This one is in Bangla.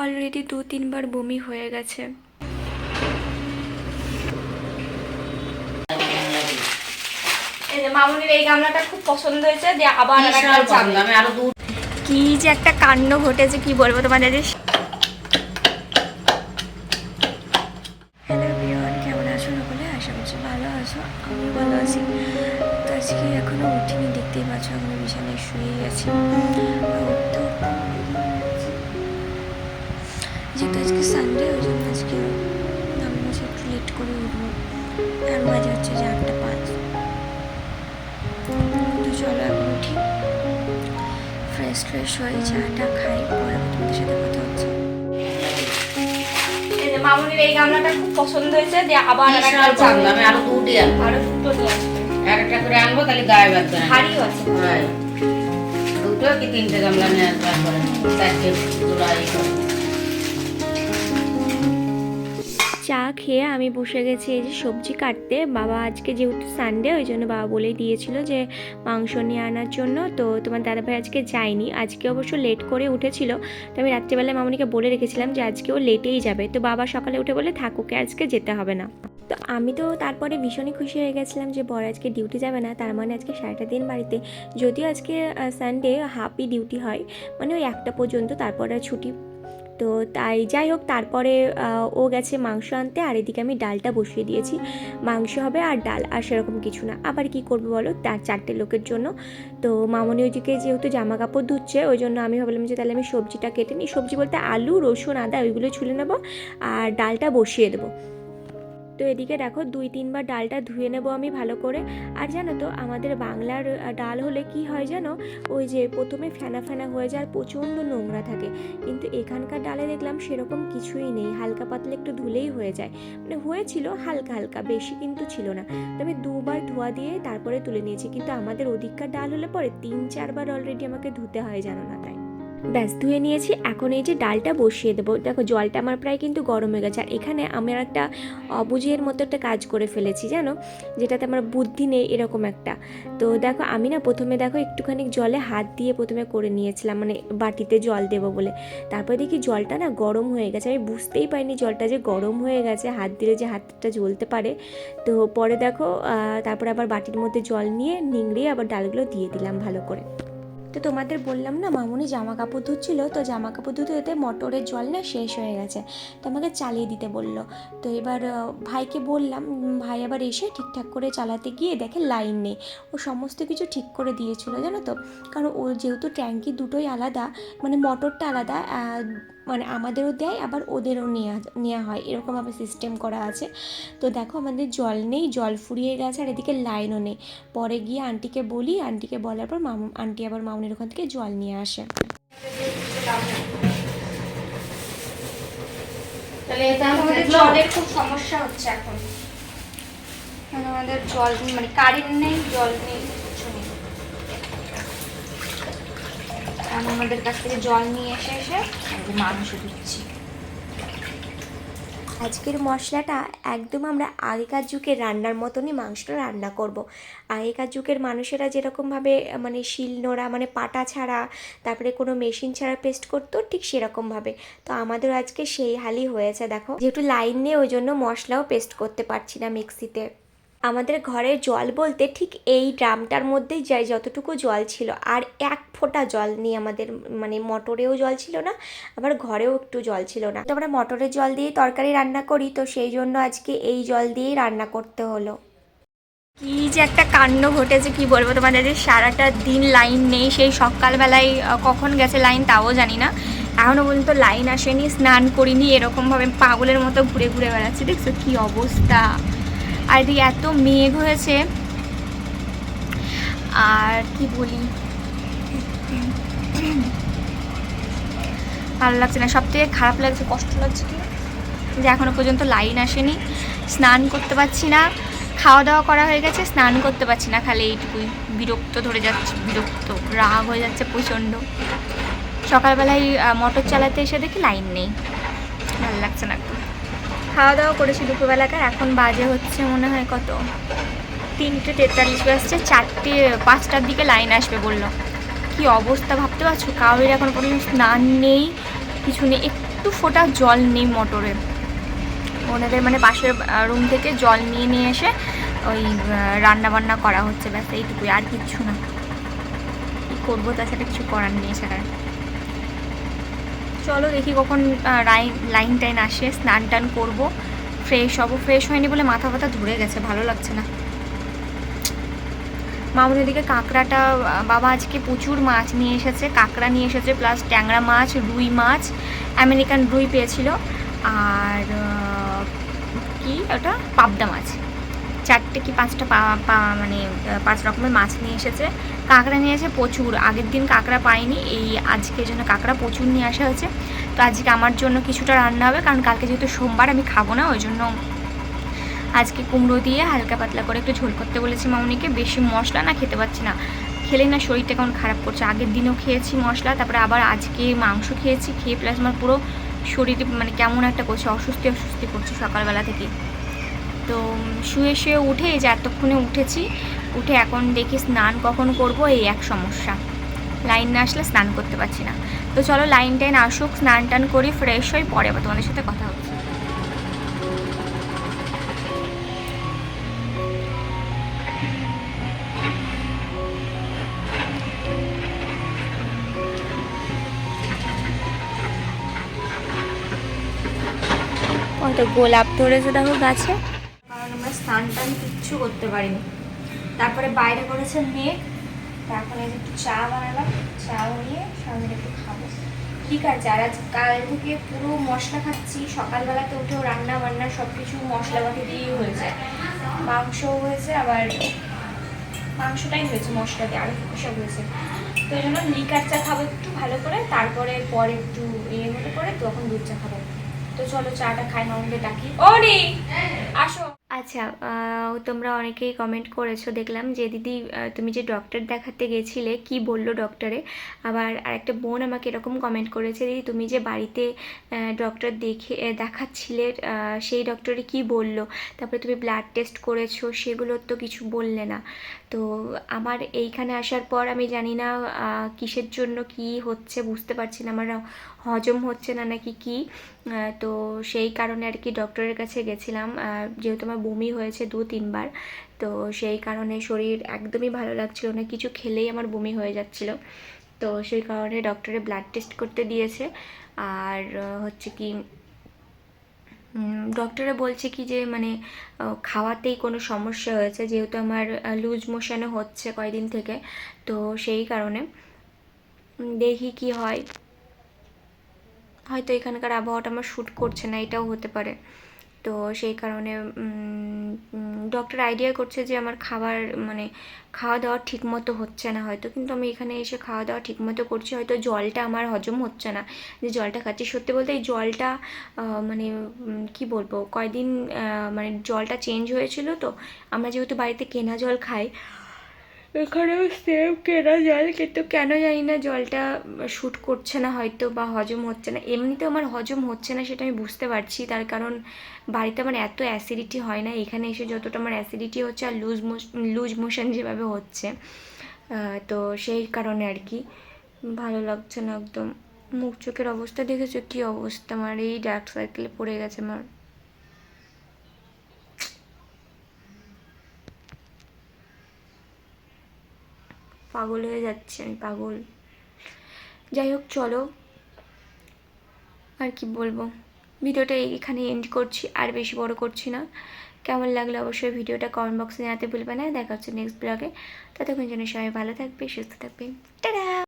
অলরেডি দু তিনবার বমি হয়ে গেছে। মামুনির এই গামলাটা খুব পছন্দ হয়েছে যে আবার। আমি কি যে একটা কাণ্ড ঘটেছে কি বলব তোমাদের? হ্যালো কেমন আছো সকলে? আশা করছি ভালো আছো আমি ভালো আছি। তো আজকে এখনও উঠিনি দেখতেই পাচ্ছ এখনও বিছানায় শুয়ে গেছি সানডে ওই জন্য আজকে আমি বলছি একটু লেট করে উঠবো। আর বাজে হচ্ছে যে আটটা পাঁচ। তো চলো এখন উঠি। ফ্রেশ ফ্রেশ হয়ে চাটা খাই পরে তোমাদের সাথে কথা হচ্ছে। মামুনির এই গামলাটা খুব পছন্দ হয়েছে যে আবার আর একটা। আমি আরও দুটি আনব। আরও দুটো নিয়ে আসবে একটা করে আনব তাহলে গায়ে বাঁধবে না। হাড়িও আছে। হ্যাঁ। দুটো কি তিনটে গামলা নিয়ে আসব একবারে। চারটে জোড়া এই চা খেয়ে আমি বসে গেছি এই যে সবজি কাটতে। বাবা আজকে যেহেতু সানডে ওই জন্য বাবা বলেই দিয়েছিল যে মাংস নিয়ে আনার জন্য। তো তোমার দাদাভাই আজকে যায়নি। আজকে অবশ্য লেট করে উঠেছিল। তো আমি রাত্রিবেলায় মামনিকে বলে রেখেছিলাম যে আজকে ও লেটেই যাবে। তো বাবা সকালে উঠে বলে থাকুকে আজকে যেতে হবে না। তো আমি তো তারপরে ভীষণই খুশি হয়ে গেছিলাম যে, বর আজকে ডিউটি যাবে না। তার মানে আজকে সারাটা দিন বাড়িতে। যদিও আজকে সানডে হাফই ডিউটি হয়। মানে ওই একটা পর্যন্ত, তারপরে ছুটি তো তাই যাই হোক, তারপরে ও গেছে মাংস আনতে, আর এদিকে আমি ডালটা বসিয়ে দিয়েছি। মাংস হবে আর ডাল, আর সেরকম কিছু না। আবার কি করব বলো? তার চারটে লোকের জন্য। তো মামনি ওইদিকে যেহেতু জামা কাপড় ধুচ্ছে, ওই জন্য আমি ভাবলাম যে তাহলে আমি সবজিটা কেটে নিই। সবজি বলতে আলু, রসুন, আদা ওইগুলো ছুলে নেব, আর ডালটা বসিয়ে দেবো। তো এদিকে দেখো দুই তিনবার ডালটা ধুয়ে নেব আমি ভালো করে। আর জানো তো, আমাদের বাংলার ডাল হলে কি হয় জানো, ওই যে প্রথমে ফেনা ফেনা হয়ে যায় প্রচণ্ড নোংরা থাকে। কিন্তু এখানকার ডালে দেখলাম সেরকম কিছুই নেই, হালকা পাতলা একটু ধুলেই হয়ে যায়। মানে হয়েছিল হালকা হালকা, বেশি কিন্তু ছিল না। তো আমি দুবার ধোয়া দিয়ে তারপরে তুলে নিয়েছি। কিন্তু আমাদের ওদিককার ডাল হলে পরে তিন চারবার অলরেডি আমাকে ধুতে হয়, জানো না তাই। ব্যাস, ধুয়ে নিয়েছি। এখন এই যে ডালটা বসিয়ে দেবো। দেখো, জলটা আমার প্রায় কিন্তু গরম হয়ে গেছে। আর এখানে আমি একটা অবুঝের মতো একটা কাজ করে ফেলেছি, জানো? যেটাতে আমার বুদ্ধি নেই এরকম একটা। তো দেখো, আমি না প্রথমে দেখো একটুখানি জলে হাত দিয়ে প্রথমে করে নিয়েছিলাম। মানে বাটিতে জল দেবো বলে। তারপরে দেখি জলটা না গরম হয়ে গেছে। আমি বুঝতেই পারিনি জলটা যে গরম হয়ে গেছে, হাত দিলে যে হাতটা জ্বলতে পারে। তো পরে দেখো তারপরে আবার বাটির মধ্যে জল নিয়ে নিংড়িয়ে আবার ডালগুলো দিয়ে দিলাম ভালো করে। তো তোমাদের বললাম না, মামুনি জামা কাপড় ধুচ্ছিল, তো জামা কাপড় ধুতে ধুতে মোটরের জল না শেষ হয়ে গেছে, তো আমাকে চালিয়ে দিতে বলল। তো এবার ভাইকে বললাম ভাই আবার এসে ঠিকঠাক করে চালাতে গিয়ে দেখে লাইন নেই। ও সমস্ত কিছু ঠিক করে দিয়েছিল, জানো তো। কারণ ও যেহেতু ট্যাঙ্কি দুটোই আলাদা মানে মোটরটা আলাদা মানে আমাদেরও দেয় আবার ওদেরও নেওয়া নেওয়া হয়। এরকমভাবে সিস্টেম করা আছে। তো দেখো আমাদের জল নেই জল ফুরিয়ে গেছে আর এদিকে লাইনও নেই। পরে গিয়ে আন্টিকে বলি আন্টিকে বলার পর মামু আন্টি আবার মামুনের ওখান থেকে জল নিয়ে আসে। তাহলে আমাদের জলের খুব সমস্যা হচ্ছে এখন। মানে আমাদের জল মানে কারেন্ট নেই জল নেই। আমাদের কাছ থেকে জল নিয়ে এসে এসে মাংস দিচ্ছি। আজকের মশলাটা একদম আমরা আগেকার যুগের রান্নার মতনই মাংসটা রান্না করব। আগেকার যুগের মানুষেরা যেরকমভাবে মানে শিল নোড়া মানে পাটা ছাড়া, তারপরে কোনো মেশিন ছাড়া পেস্ট করতো, ঠিক সেরকমভাবে তো আমাদের আজকে সেই হালই হয়েছে, দেখো। যেহেতু লাইন নেই, ওই জন্য মশলাও পেস্ট করতে পারছি না মিক্সিতে। আমাদের ঘরের জল বলতে ঠিক এই ড্রামটার মধ্যেই যাই যতটুকু জল ছিল। আর এক ফোঁটা জল নেই আমাদের মানে মোটরেও জল ছিল না, আবার ঘরেও একটু জল ছিল না। তো আমরা মোটরের জল দিয়ে তরকারি রান্না করি, তো সেই জন্য আজকে এই জল দিয়েই রান্না করতে হলো। কি যে একটা কাণ্ড ঘটেছে, কি বলব তোমাদের? যে সারাটা দিন লাইন নেই, সেই সকালবেলায় কখন গেছে লাইন তাও জানি না। এখনও পর্যন্ত লাইন আসেনি, স্নান করিনি, এরকমভাবে পাগলের মতো ঘুরে ঘুরে বেড়াচ্ছি, দেখছ কি অবস্থা? আর এদিকে এত মেঘ হয়েছে। আর কি বলি? ভালো লাগছে না। সব থেকে খারাপ লাগছে, কষ্ট লাগছে কি? যে এখনও পর্যন্ত লাইন আসেনি। স্নান করতে পারছি না। খাওয়া দাওয়া করা হয়ে গেছে, স্নান করতে পারছি না। খালি এইটুকুই। বিরক্ত ধরে যাচ্ছে, বিরক্ত, রাগ হয়ে যাচ্ছে প্রচণ্ড। সকালবেলায় মোটর চালাতে এসে দেখি লাইন নেই। ভালো লাগছে না। খাওয়া দাওয়া করেছি দুপুরবেলাকার, এখন বাজে হচ্ছে মনে হয় কত? তিনটে তেতাল্লিশ বাজছে, চারটে, পাঁচটার দিকে লাইন আসবে বলল। কি অবস্থা ভাবতে পারছ? কাউরির এখন পর্যন্ত স্নান নেই, কিছু নেই, একটু ফোটা জল নেই মোটরে। ওনাদের মানে পাশের রুম থেকে জল নিয়ে নিয়ে এসে ওই রান্না বান্না করা হচ্ছে, ব্যাস এইটুকুই, আর কিচ্ছু না। কী করব তাছাড়া কিছু করার নেই সেটার। চলো দেখি কখন লাইন টাইন আসে, স্নান টান করব। ফ্রেশ হব। ফ্রেশ হয়নি বলে মাথা ব্যথা ধরে গেছে, ভালো লাগছে না। মামুন এদিকে কাঁকড়াটা বাবা আজকে প্রচুর মাছ নিয়ে এসেছে, কাঁকড়া নিয়ে এসেছে প্লাস ট্যাংরা মাছ, রুই মাছ আমেরিকান রুই পেয়েছিল, আর কি ওটা? পাবদা মাছ। চারটে কি পাঁচটা মানে পাঁচ রকমের মাছ নিয়ে এসেছে। কাঁকড়া নিয়ে এসে প্রচুর। আগের দিন কাঁকড়া পাইনি, এই আজকে জন্য কাঁকড়া প্রচুর নিয়ে আসা হয়েছে। তো আজকে আমার জন্য কিছুটা রান্না হবে, কারণ কালকে যেহেতু সোমবার, আমি খাব না, ওই জন্য আজকে কুমড়ো দিয়ে হালকা পাতলা করে একটু ঝোল করতে বলেছি মামনিকে। বেশি মশলা না খেতে পাচ্ছি না। খেলে না শরীরটা কেমন খারাপ করছে। আগের দিনও খেয়েছি মশলা, তারপরে আবার আজকে মাংস খেয়েছি, খেয়ে প্লাস আমার পুরো শরীরে মানে কেমন একটা করছে অস্বস্তি অস্বস্তি করছে সকালবেলা থেকে। তো শুয়ে শুয়ে উঠে এই যে এতক্ষণে উঠেছি, উঠে এখন দেখি স্নান কখন করব, এই এক সমস্যা। লাইন না আসলে স্নান করতে পারছি না। তো চলো লাইন টাইন আসুক, স্নান টান করি ফ্রেশ হই, পরে আবার তোমাদের সাথে কথা হচ্ছে। কত গোলাপ ধরেছে দেখো গাছে। টান কিচ্ছু করতে পারিনি। তারপরে বাইরে করেছে মেঘ। তারপরে একটু চা বানালাম। চা বানিয়ে সঙ্গে একটু খাব। ঠিক আছে, আর আজ কাল থেকে পুরো মশলা খাচ্ছি। সকালবেলাতে উঠেও রান্না বান্না সব কিছু মশলা মশলাপাতি দিয়েই হয়েছে। মাংসও হয়েছে, আবার মাংসটাই হয়েছে মশলা দিয়ে আরও সব হয়েছে। তো এই জন্য লিকার চা খাব একটু ভালো করে, তারপরে পরে একটু ইয়ে হলে পরে তখন দুধ চা খাব। তো চলো চাটা খাই মামুকে ডাকি। ও আসো। আচ্ছা তোমরা অনেকেই কমেন্ট করেছ, দেখলাম যে দিদি তুমি যে ডক্টর দেখাতে গেছিলে, কি বলল ডক্টরে আবার আরেকটা বোন আমাকে এরকম কমেন্ট করেছে, দিদি, তুমি যে বাড়িতে ডক্টর দেখে দেখাচ্ছিলে সেই ডক্টরে কি বলল? তারপরে তুমি ব্লাড টেস্ট করেছ সেগুলোর তো কিছু বললে না। তো আমার এইখানে আসার পর আমি জানি না কিসের জন্য কি হচ্ছে, বুঝতে পারছি না, আমার হজম হচ্ছে না নাকি কি। তো সেই কারণে আর কি ডক্টরের কাছে গেছিলাম। যেহেতু আমার বমি হয়েছে দু তিনবার। তো সেই কারণে শরীর একদমই ভালো লাগছিল না, কিছু খেলেই আমার বমি হয়ে যাচ্ছিল। তো সেই কারণে ডক্টরে ব্লাড টেস্ট করতে দিয়েছে। আর হচ্ছে কি ডক্টরে বলছে কি যে মানে খাওয়াতেই কোনো সমস্যা হয়েছে, যেহেতু আমার লুজ মোশনও হচ্ছে কয়দিন থেকে। তো সেই কারণে দেখি কি হয়। হয়তো এখানকার আবহাওয়াটা আমার শ্যুট করছে না, এটাও হতে পারে। তো সেই কারণে ডক্টর আইডিয়া করছে যে আমার খাবার মানে খাওয়া দাওয়া ঠিক মতো হচ্ছে না হয়তো। কিন্তু আমি এখানে এসে খাওয়া দাওয়া ঠিক মতো করছি, হয়তো জলটা আমার হজম হচ্ছে না। যে জলটা খাচ্ছি, সত্যি বলতে এই জলটা মানে কি বলব, কয়দিন মানে জলটা চেঞ্জ হয়েছিল তো, আমরা যেহেতু বাড়িতে কেনা জল খাই এখানেও সেম কেনা জল, কিন্তু কেন জানি না জলটা শ্যুট করছে না হয়তো বা হজম হচ্ছে না। এমনিতেও আমার হজম হচ্ছে না সেটা আমি বুঝতে পারছি। তার কারণ বাড়িতে আমার এত অ্যাসিডিটি হয় না। এখানে এসে যতটা আমার অ্যাসিডিটি হচ্ছে আর লুজ লুজ মোশন যেভাবে হচ্ছে তো সেই কারণে আর কি। ভালো লাগছে না একদম। মুখ চোখের অবস্থা দেখেছ? কী অবস্থা? আমার এই ডার্ক সার্কেলে পড়ে গেছে আমার। পাগল হয়ে যাচ্ছে আমি, পাগল। যাই হোক, চলো। আর কি বলব? ভিডিওটা এখানে এন্ড করছি, আর বেশি বড় করছি না। কেমন লাগল অবশ্যই ভিডিওটা কমেন্ট বক্সে জানাতে ভুলবে না। দেখা হচ্ছে নেক্সট ব্লগে ততক্ষণ যেন সবাই ভালো থাকবে, সুস্থ থাকবে টাটা!